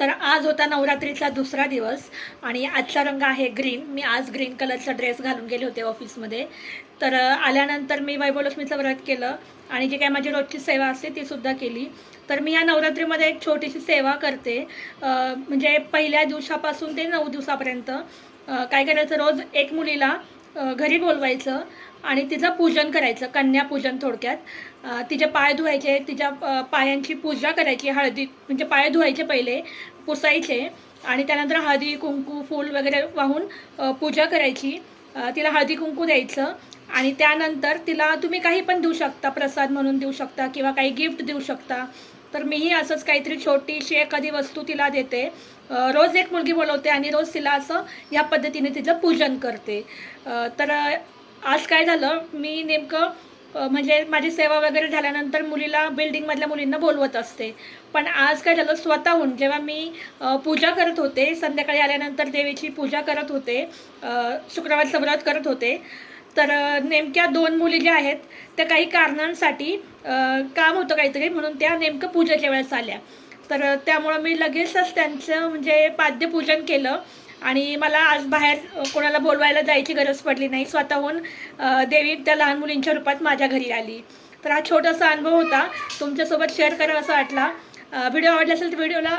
तर आज होता नवरात्रीचा दुसरा दिवस आणि आजचा रंग आहे ग्रीन. मी आज ग्रीन कलरचा ड्रेस घालून गेले होते ऑफिसमध्ये. तर आल्यानंतर मी वैभवलक्ष्मीचं व्रत केलं आणि जी काय माझी रोजची सेवा असते ती सुद्धा केली. तर मी या नवरात्रीमध्ये एक छोटीशी सेवा करते. म्हणजे पहिल्या दिवसापासून ते नऊ दिवसापर्यंत काय करायचं? रोज एक मुलीला घरी बोलवायचं आणि तिचं पूजन करायचं कन्यापूजन थोडक्यात. तिचे पाय धुवायचे तिच्या पायांची पूजा करायची हळदी म्हणजे पाय धुवायचे पहिले पुसायचे आणि त्यानंतर हळदी कुंकू फूल वगैरे वाहून पूजा करायची. तिला हळदी कुंकू द्यायचं आणि त्यानंतर तिला तुम्ही काही पण देऊ शकता प्रसाद म्हणून देऊ शकता किंवा काही गिफ्ट देऊ शकता. तर मीही असंच काहीतरी छोटीशी एखादी वस्तू तिला देते. रोज एक मुलगी बोलवते आणि रोज तिला असं या पद्धतीने तिचं पूजन करते. तर आज काय झालं? मी नेमकं म्हणजे माझी सेवा वगैरे झाल्यानंतर मुलीला बिल्डिंगमधल्या मुलींना बोलवत असते. पण आज काय झालं? स्वतःहून जेव्हा मी पूजा करत होते संध्याकाळी आल्यानंतर देवीची पूजा करत होते शुक्रवार शुक्रवारचं व्रत करत होते तर नेमक्या दोन मुली ज्या आहेत त्या काही कारणांसाठी काम होतं काहीतरी म्हणून त्या नेमकं पूजेच्या वेळेस आल्या. तर त्यामुळं मी लगेचच त्यांचं म्हणजे पाद्यपूजन केलं. आणि मला आज बाहेर कोणाला बोलवायला जायची गरज पडली नाही. स्वतःहून देवी त्या लहान मुलींच्या रूपात माझ्या घरी आली. तर हा छोटासा अनुभव होता. तुमच्यासोबत शेअर करावा असा वाटला. व्हिडिओ आवडला असेल तर व्हिडिओला